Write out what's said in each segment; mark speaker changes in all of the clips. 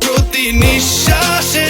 Speaker 1: প্রতি নিঃশ্বাসে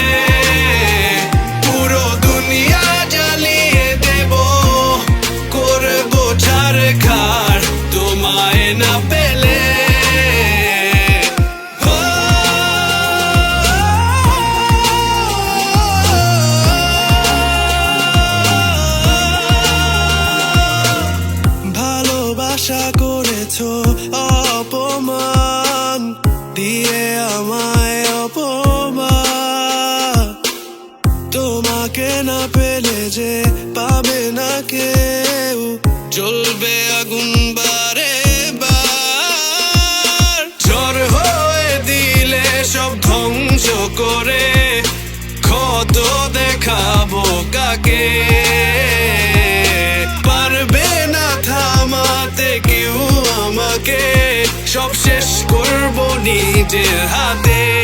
Speaker 1: অপমান, দিয়ে আমায় অপমান। তোমাকে না পেলে যে পাবে না কেউ, জ্বলবে আগুন বারে বার। হয়ে দিলে সব ধ্বংস করে, ক্ষত দেখাবো কাকে? কেউ আমাকে সব শেষ করব নিজের হাতে